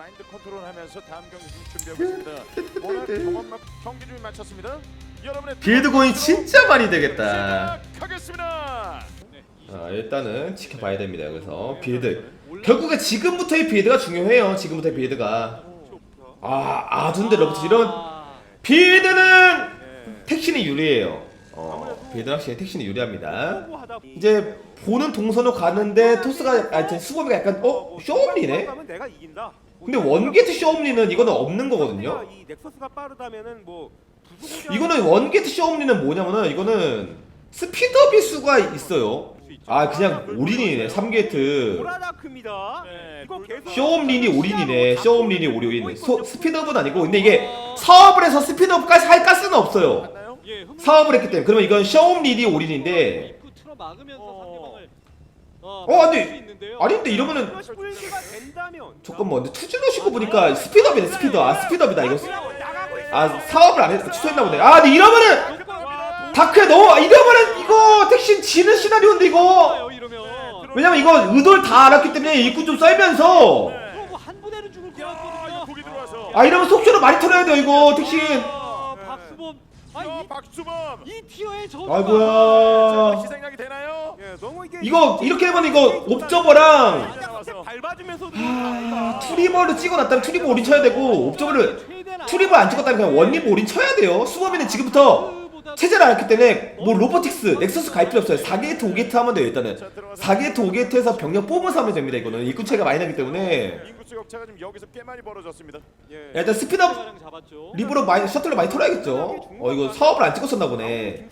마인드 컨트롤하면서 다음 경기 좀 준비하고 있습니다. 오늘 경험만 경기 좀 마쳤습니다. 여러분의 빌드 고인 진짜 많이 되겠다. 시작하겠습니다. 자, 일단은 지켜봐야 됩니다. 여기서 빌드. 결국에 지금부터의 빌드가 중요해요. 지금부터의 빌드가. 아, 아둔데 러브트 이런 빌드는 택신이 유리해요. 어, 빌드 확실히 택신이 유리합니다. 이제 보는 동선으로 가는데 토스가 아, 수범이가 약간 어 쇼옴리네. 근데 원게트 쇼옴리는 이거는 없는 거거든요. 이 넥서스가 빠르다면은 뭐 부수고자 이거는 원게트 쇼옴리는 뭐냐면은 이거는 스피드업일 수가 있어요. 아 그냥 올인이네 3게이트. 보라다크입니다. 네, 이거 계속 쇼옴린이 올인이네. 쇼옴린이 올인 소, 스피드업은 아니고 근데 이게 사업을 해서 스피드업까지 할 가스는 없어요. 맞나요? 예, 사업을 했기 때문에. 그러면 이건 쇼옴린이 올인인데 입구 틀어 막으면서 어. 어, 근데- 수 있는데요. 아니 근데 이러면은 이것이 풀기가 된다면 잠깐만 근데 투질러 시고 보니까 스피드업이네 스피드업 아 스피드업이다 이거. 아 사업을 안 했, 취소했나 보네 아 근데 이러면은 다크에 너무 이러면은 이거 택신 지는 시나리오인데 이거 이러면 왜냐면 이거 의도를 다 알았기 때문에 일꾼 좀 썰면서 들어와서. 아 이러면 속초로 많이 털어야 돼요 이거 택신 아, 박수범. 아, 야, 이, 박수범. 이 티어의 저주가 자, 아이고야 희생양이 되나요? 예, 이거 이렇게 되면 이거 옵저버랑 아, 투리버를 찍어놨다면 투리버 올인 쳐야 되고 옵저버를 투리버 안 찍었다면 그냥 원리버 올인 쳐야 돼요. 수범이는 지금부터 체제를 알았기 때문에 뭐 로보틱스 넥서스 갈 필요 없어요. 4게이트 5게이트 하면 돼요 일단은. 4게이트 5게이트에서 병력 뽑아서 하면 됩니다 이거는. 일꾼 차이가 많이 나기 때문에. 인구수 격차가 지금 여기서 꽤 많이 벌어졌습니다. 예. 일단 스피드업 잡았죠. 리버로 많이 셔틀로 많이 털어야겠죠. 어 이거 사업을 안 찍었었나 보네.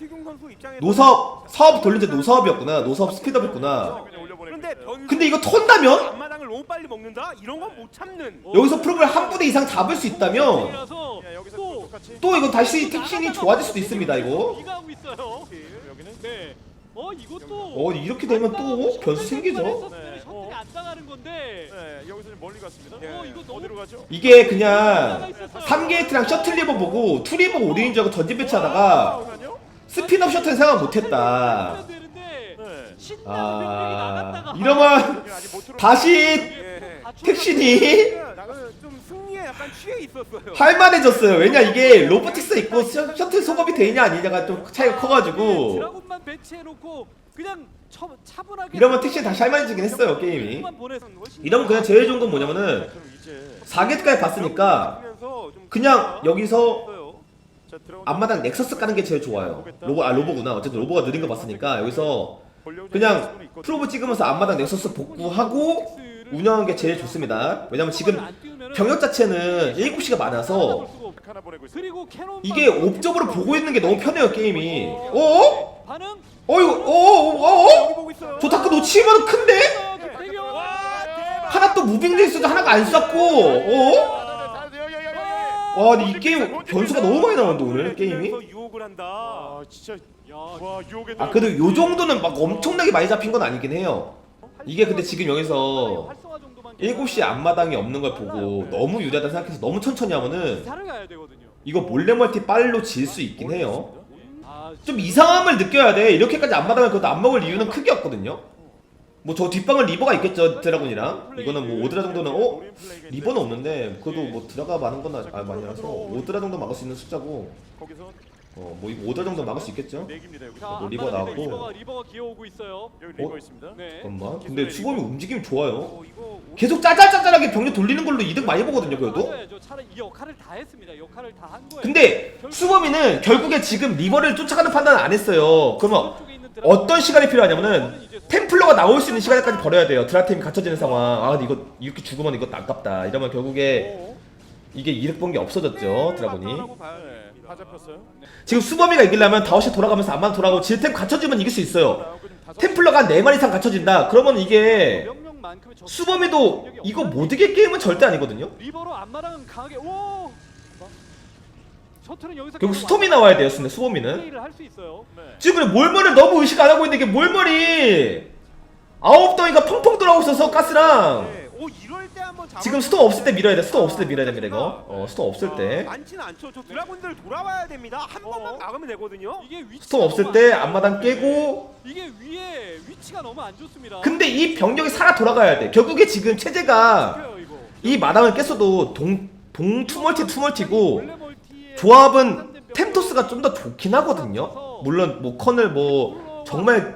노사업 사업 돌린 게 노사업이었구나. 노사업 스피드업이었구나. 근데 이거 턴다면 너무 빨리 먹는다? 이런 건 못 참는 여기서 프로를 한 부대 이상 잡을 수 있다면 이라서 야, 여기서 또 똑같이 또 이거 다시 택신이 좋아질 수도 있습니다 이거 이가 하고 있어요. 여기는 네. 어 이것도 어 이렇게 되면 또 변수 생기죠 네. 셔틀이 안 당하는 건데. 네, 여기서 좀 멀리 갔습니다. 어 이거 너무 어디로 가죠? 이게 그냥 3게이트랑 셔틀 리버 보고 2리버 오리인 줄 알고 전진 배치하다가 잠깐만요. 스피드업 셔틀 생각 못했다 네. 신나는 아 병력이 나갔다가 이러면 들어. 다시 예. 다 택신이 나는 좀 승리에 약간 취해 있었어요. 할만해졌어요. 왜냐 이게 로보틱스 있고 셔, 셔틀 소급이 되냐 아니냐가 좀 차이가 커가지고. 드라곤만 배치해놓고 그냥 처, 차분하게 이러면 택신이 다시 할만해지긴 했어요 게임이. 만 보내서 이러면 그냥 제일 좋은 건 뭐냐면은 그럼 이제 4게이트까지 봤으니까 그냥 여기서 앞마당 넥서스 까는 게 제일 좋아요. 로보 아 로보구나. 어쨌든 로보가 느린 거 봤으니까 여기서 그냥. 프로브 찍으면서 앞마당 넥서스 복구하고 운영하는 게 제일 좋습니다. 왜냐면 지금 병력 자체는 7시가 많아서 이게 옵적으로 보고 있는 게 너무 편해요 게임이. 어? 반응 어 이거 어어어 여기 보고 있어요 조타크 놓치면 큰데? 하나 또 무빙돼 있어도 하나가 안 쐈고 어? 와 근데 이 게임 변수가 너무 많이 나오는데 오늘 게임이? 아, 와, 유혹에 아 그래도 요 정도는 막 엄청나게 많이 잡힌 건 아니긴 해요. 이게 근데 지금 여기서 활성화 정도만 7시 앞마당이 없는 걸 보고 너무 유리하다 생각해서 너무 천천히 하면은 이거 몰래 멀티 빨로 질 수 있긴 해요. 아좀 이상함을 느껴야 돼. 이렇게까지 안 마당을 그것도 안 먹을 이유는 크게 없거든요. 뭐 저 뒷방은 리버가 있겠죠 드라군이랑 이거는 뭐 오드라 정도는 어 리버는 없는데 그래도 뭐 들어가 많은 건 아, 많이 나서 오드라 정도 막을 수 있는 숫자고 어뭐 이거 오드라 정도 막을 수 있겠죠. 내깁니다 여기. 자, 뭐 리버 앞마당에 나왔고. 리버가 리버가 기어오고 있어요 여기 리버 어? 있습니다. 네 잠깐만. 근데 수범이 움직임이 좋아요. 어, 이거 계속 짜잘짜잘하게 병력 돌리는 걸로 이득 많이 보거든요 그래도. 맞아야죠 차라리 이 역할을 다 했습니다 역할을 다 한 거예요 근데 수범이는 결국에 지금 리버를 쫓아가는 판단을 안 했어요. 그러면 오른쪽에 있는 드라곤 어떤 시간이 필요하냐면은 템플러가 나올 수 있는 시간까지 벌어야 돼요. 드라템이 갖춰지는 상황. 아 근데 이거 이렇게 죽으면 이거 아깝다. 이러면 결국에 이게 이득 본 게 없어졌죠 드라곤이. 네, 다 잡혔어요. 지금 수범이가 이기려면 5시 돌아가면서 안만 돌아가고 질템 갖춰주면 이길 수 있어요. 템플러가 한 4마리 이상 갖춰진다. 그러면 이게 수범이도 이거. 못 이길 게임은 절대 아니거든요. 리버로 강하게 오 결국 스톰이 나와야 돼요. 근데 수범이는. 네. 지금 몰머리를 너무 의식 안 하고 있는데 이게 몰머리 아홉 덩이가 펑펑 돌아오고 있어서 가스랑 지금 스톰 없을 때 밀어야 돼. 스톰 없을 때 밀어야 됩니다 이거. 어 스톰 없을 때. 많지는 않죠 저 드라군들 돌아와야 됩니다 한 번만 막으면 되거든요 이게 위치가 스톰 없을 너무 때 안 앞마당. 깨고 이게 위에 위치가 너무 안 좋습니다 근데 이 병력이 살아 돌아가야 돼. 결국에 지금 체제가 이거 이 마당을 깼어도 동, 동 투멀티 투멀티고 원래 멀티에 조합은 템토스가 좀 더 좋긴 하거든요 물론 뭐 컨을 뭐 정말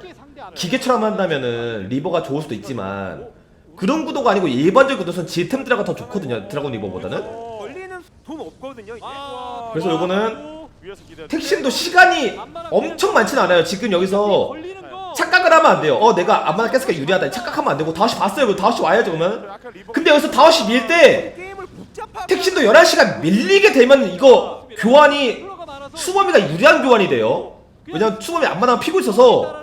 기계처럼 한다면은 리버가 좋을 수도 있지만 그런 구도가 아니고 일반적 구도선 지템 드라가 더 좋거든요 드라곤 리버보다는 걸리는 돈 없거든요 이제. 아, 그래서 요거는. 택신도 시간이 엄청 많진 않아요 지금 여기서 걸리는 거 착각을 하면 안 돼요 어 내가 안마나 깼으니까 유리하다 착각하면 안 되고 5시 봤어요 그럼 5시 와야죠 그러면 근데 여기서 5시 밀때 게임을 복잡하게 택신도 11시간 밀리게 되면 이거 교환이 플러가 많아서 수범이가 유리한 교환이 돼요 왜냐면 수범이 앞마당 피고 있어서.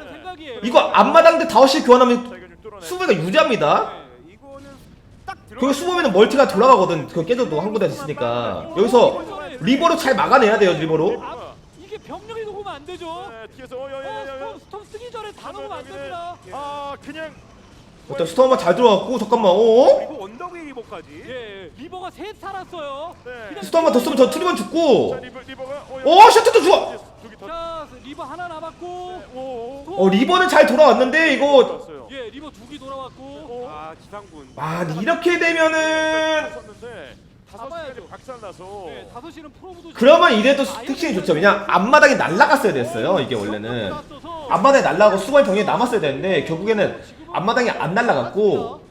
이거 앞마당 때 5시 교환하면. 수범이가 유리합니다. 그리고 수범이는 멀티가 돌아가거든 그거 깨져도 한 군데서 있으니까 여기서 리버로 잘 막아내야 돼요 리버로 아, 이게 병력이 녹으면 안 되죠. 네, 뒤에서 어, 어, 야야야야. 스톰, 스톰 쓰기 전에 다 녹으면 안 됩니다. 아 그냥 일단 스톰만 잘 들어갔고 잠깐만 어? 그리고 언덕 위 리버까지. 예, 리버가 셋 살았어요. 네. 그냥 스톰만 더 쓰면 저 트리건 자 죽고 리버 리버가 어, 어 셔틀도 죽어 두개 더. 자, 리버 하나 남았고. 오. 오. 어 리버는 잘 돌아왔는데 이거 떴어요. 예, 리버 두 개 돌아왔고. 아 지상군. 아 이렇게 되면은 다섯 잡아야죠. 시간이 박살나서. 네, 다섯 시는 프로브도. 그러면 이래도 특징이 좋죠 왜냐 앞마당이 날라갔어야 됐어요 이게 원래는 앞마당에 날라가고 수범이 병력이 남았어야 되는데 결국에는 앞마당이 안 날라갔고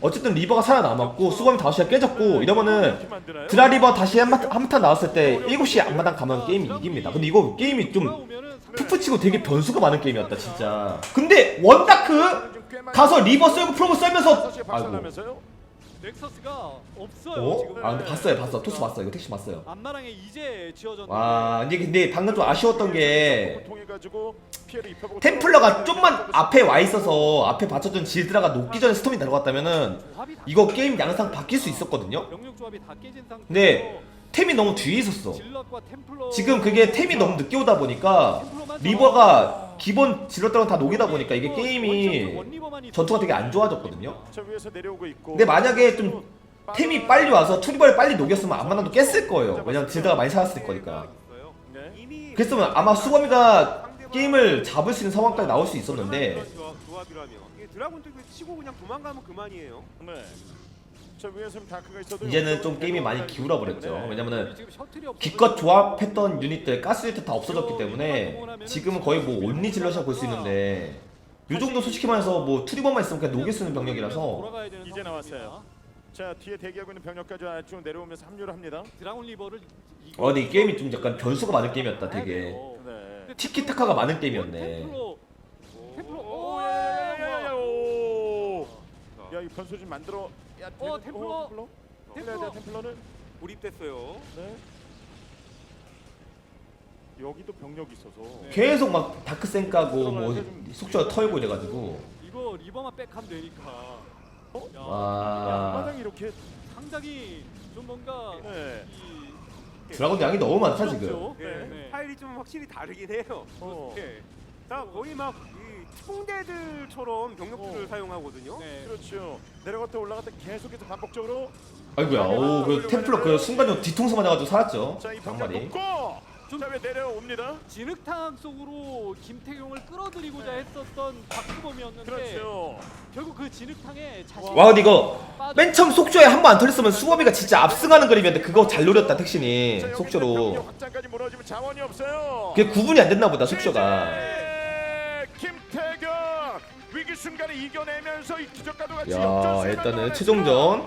어쨌든 리버가 살아남았고 수범이 5시가 깨졌고 이러면은? 드라리버 다시 한탄 한탄 나왔을 때 7시에 앞마당 가면 게임이 이깁니다 근데 이거 게임이 좀 푸푸치고 되게 변수가 많은 게임이었다 진짜 근데 원다크 가서 리버 썰고 프로브 썰면서 아이고 박살나면서요. 넥서스가 없어요. 어? 아 근데 봤어요 봤어 토스 봤어요 이거 택시 봤어요 앞마랑에 이제. 와 근데 근데 방금 좀 아쉬웠던 게 템플러가 좀만 앞에 와 있어서 앞에 받쳐준 질드라가 녹기 전에 스톰이 다 이거 게임 양상 바뀔 수 있었거든요. 근데 템이 너무 뒤에 있었어. 지금 그게 템이 너무 늦게 오다 보니까 리버가 기본 질럿들은 다 녹이다 보니까 이게 게임이 전투가 되게 안 좋아졌거든요. 근데 만약에 좀 템이 빨리 와서 투리버를 빨리 녹였으면 앞마당도 깼을 거예요 왜냐면 질드가 많이 살았을 거니까. 네. 그랬으면 아마 수범이가 게임을 잡을 수 있는 상황까지 나올 수 있었는데 도망가면 그만이에요. 네. 이제는 좀 게임이 많이 기울어 버렸죠 네. 왜냐면은 기껏 조합했던 유닛들 가스 유닛 다 없어졌기 때문에 지금은 거의 뭐 온리 질럿이라 볼수 있는데 요 정도 솔직히 말해서 뭐 투리버만 있으면 그냥 녹일 수 있는 병력이라서 이제. 나왔어요. 자 뒤에 대기하고 있는 병력까지 쭉 내려오면서 합류를 합니다. 드라곤 리버를 어 근데 이 게임이 좀 약간 변수가 많은 게임이었다 되게 네. 티키타카가 많은 게임이었네 템플러 템플러 오, 오, 야야야야야, 오. 야, 이 변수 좀 만들어. 야, 어, 템플러. 템플러. 어, 템플러. 템플러. 템플러. 템플러는 몰입됐어요. 네. 여기도 병력이 있어서. 계속 막 다크센 까고 뭐 속초가 털고 이래가지고 이거 리버만 백하면 되니까 어? 야, 와 마당이 이렇게. 상당히 좀 뭔가 네. 이 드라곤 양이 너무 많다 지금 부럽죠? 네. 네. 파일이 좀 확실히 다르긴 해요. 어. 네. 자 거의 막이 특공대들처럼 병력들을 어. 사용하거든요. 네. 그렇죠. 내려갔다 올라갔다 계속해서 반복적으로. 아이고야 오 그 템플러 그 순간적으로 뒤통수 맞아가지고 살았죠 자, 이 병력 장말이 놓고. 좀- 자, 왜 내려옵니다. 진흙탕 속으로 김태경을 끌어들이고자 했었던 박수범이었는데 그렇죠. 결국 그 진흙탕에 자신 와 근데 이거 맨 처음 속초에 한 번 안 털렸으면 수범이가 진짜 압승하는 그림이었는데 그거 잘 노렸다 택신이 자, 속초로 병력 확장까지 몰아지면 자원이 없어요. 그게 구분이 안 됐나 보다 속초가 네, 김태경 위기 순간에 이겨내면서 이 기적과도 같이 야 역전승을 일단은. 최종전